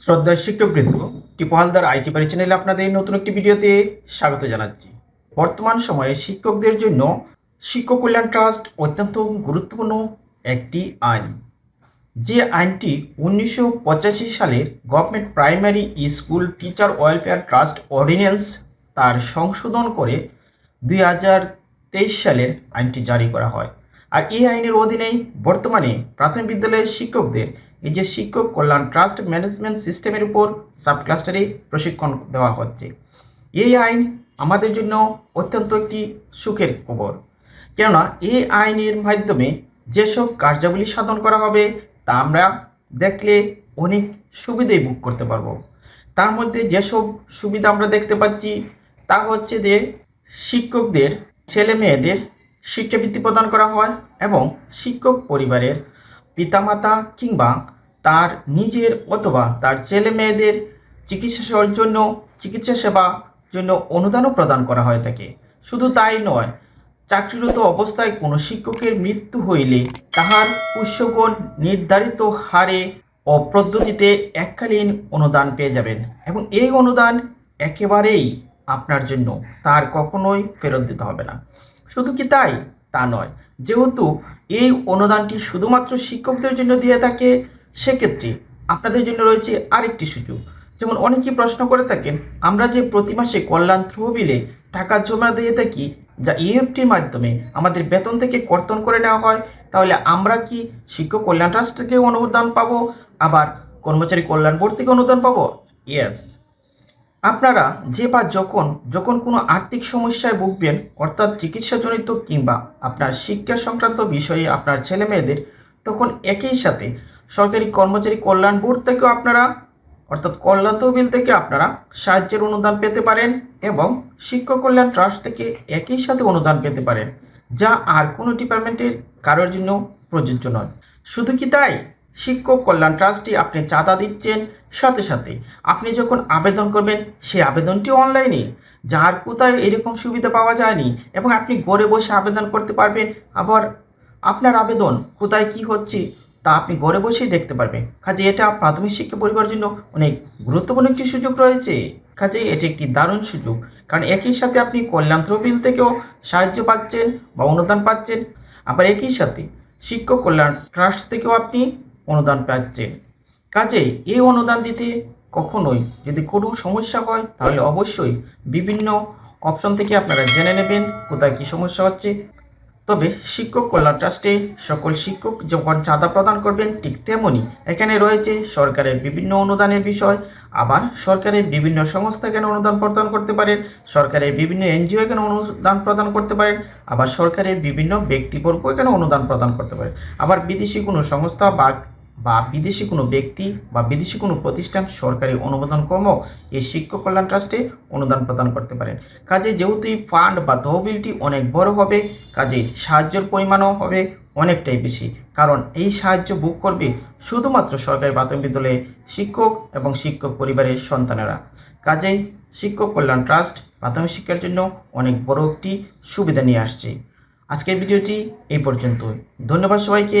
শ্রদ্ধা শিক্ষকবৃন্দ টিপু হালদার আইটি বাড়ি চ্যানেলে আপনাদের নতুন একটি ভিডিওতে স্বাগত জানাচ্ছি। বর্তমান সময়ে শিক্ষকদের জন্য শিক্ষক কল্যাণ ট্রাস্ট অত্যন্ত গুরুত্বপূর্ণ একটি আইন। যে আইনটি উনিশশো পঁচাশি সালের government primary school teacher welfare trust ordinance তার সংশোধন করে দুই হাজার তেইশ সালের আইনটি জারি করা হয়। আর এই আইনের অধীনেই বর্তমানে প্রাথমিক বিদ্যালয়ের শিক্ষকদের এই যে শিক্ষক কল্যাণ ট্রাস্ট ম্যানেজমেন্ট সিস্টেমের উপর সাব ক্লাস্টারে প্রশিক্ষণ দেওয়া হচ্ছে। এই আইন আমাদের জন্য অত্যন্ত একটি সুখের খবর। কেননা এই আইনের মাধ্যমে যেসব কার্যাবলী সাধন করা হবে, তা আমরা দেখলে অনেক সুবিধাই বুক করতে পারব। তার মধ্যে যেসব সুবিধা আমরা দেখতে পাচ্ছি, তা হচ্ছে যে শিক্ষকদের, ছেলে মেয়েদের শিক্ষাবৃত্তি প্রদান করা হয় এবং শিক্ষক পরিবারের পিতামাতা কিংবা তার নিজের অথবা তার ছেলে মেয়েদের চিকিৎসা সেবার জন্য, চিকিৎসা সেবা জন্য অনুদানও প্রদান করা হয়ে থাকে। শুধু তাই নয়, চাকরিরত অবস্থায় কোনো শিক্ষকের মৃত্যু হইলে তাহার পুষ্যগণ নির্ধারিত হারে ও পদ্ধতিতে এককালীন অনুদান পেয়ে যাবেন এবং এই অনুদান একেবারেই আপনার জন্য, তার কখনোই ফেরত দিতে হবে না। শুধু কি তাই? তা নয়। যেহেতু এই অনুদানটি শুধুমাত্র শিক্ষকদের জন্য দিয়ে থাকে, সেক্ষেত্রে আপনাদের জন্য রয়েছে আরেকটি সুযোগ। যেমন অনেকেই প্রশ্ন করে থাকেন, আমরা যে প্রতি মাসে কল্যাণ তহবিলে টাকা জমা দিয়ে থাকি, যা ইএফটির মাধ্যমে আমাদের বেতন থেকে কর্তন করে নেওয়া হয়, তাহলে আমরা কি শিক্ষক কল্যাণ ট্রাস্ট থেকে অনুদান পাবো? আবার কর্মচারী কল্যাণ বোর্ড থেকে অনুদান পাবো? ইয়েস আপনারা যে বা যখন যখন কোনো আর্থিক সমস্যায় ভুগবেন, অর্থাৎ চিকিৎসাজনিত কিংবা আপনার শিক্ষা সংক্রান্ত বিষয়ে আপনার ছেলে মেয়েদের, তখন একই সাথে সরকারি কর্মচারী কল্যাণ বোর্ড থেকেও আপনারা, অর্থাৎ কল্যাণ তহবিল থেকে আপনারা সাহায্যের অনুদান পেতে পারেন এবং শিক্ষক কল্যাণ ট্রাস্ট থেকে একই সাথে অনুদান পেতে পারেন, যা আর কোনো ডিপার্টমেন্টের কারোর জন্য প্রযোজ্য নয়। শুধু কি তাই? শিক্ষক কল্যাণ ট্রাস্টে আপনি চাঁদা দিচ্ছেন সাথে সাথে আপনি যখন আবেদন করবেন সেই আবেদনটি অনলাইনে। যার কোথায় এরকম সুবিধা পাওয়া যায়নি এবং আপনি ঘরে বসে আবেদন করতে পারবেন, আবার আপনার আবেদন কোথায় কি হচ্ছে তা আপনি ঘরে বসেই দেখতে পারবেন। কাজে এটা প্রাথমিক শিক্ষা পরিবার জন্য অনেক গুরুত্বপূর্ণ একটি সুযোগ রয়েছে। কাজে এটি একটি দারুণ সুযোগ, কারণ একই সাথে আপনি কল্যাণ তহবিল থেকেও সাহায্য পাচ্ছেন বা অনুদান পাচ্ছেন। আবার একই সাথে শিক্ষক কল্যাণ ট্রাস্ট থেকেও আপনি অনুদান পাচ্ছে। কাজেই এই অনুদান দিতে কখনোই যদি কোনো সমস্যা হয়, তাহলে অবশ্যই বিভিন্ন অপশন থেকে আপনারা জেনে নেবেন কোথায় কী সমস্যা হচ্ছে তবে শিক্ষক কল্যাণ ট্রাস্টে সকল শিক্ষক যখন চাঁদা প্রদান করবেন, ঠিক তেমনই এখানে রয়েছে সরকারের বিভিন্ন অনুদানের বিষয়, আবার সরকারের বিভিন্ন সংস্থা কেন অনুদান প্রদান করতে পারেন, সরকারের বিভিন্ন এনজিও এখানে অনুদান প্রদান করতে পারেন, আবার সরকারের বিভিন্ন ব্যক্তিবর্গ এখানে অনুদান প্রদান করতে পারেন। আবার বিদেশি কোনো সংস্থা বা বা বিদেশি কোনো ব্যক্তি বা বিদেশি কোনো প্রতিষ্ঠান, সরকারি অনুমোদন কর্ম এই শিক্ষক কল্যাণ ট্রাস্টে অনুদান প্রদান করতে পারেন। কাজে যেহেতু এই ফান্ড বা তহবিলটি অনেক বড় হবে কাজে সাহায্যের পরিমাণও হবে অনেকটাই বেশি। কারণ এই সাহায্য বুক করবে শুধুমাত্র সরকারি প্রাথমিক বিদ্যালয়ে শিক্ষক এবং শিক্ষক পরিবারের সন্তানেরা। কাজেই শিক্ষক কল্যাণ ট্রাস্ট প্রাথমিক শিক্ষার জন্য অনেক বড় একটি সুবিধা নিয়ে আসছে। আজকের ভিডিওটি এই পর্যন্তই। ধন্যবাদ সবাইকে।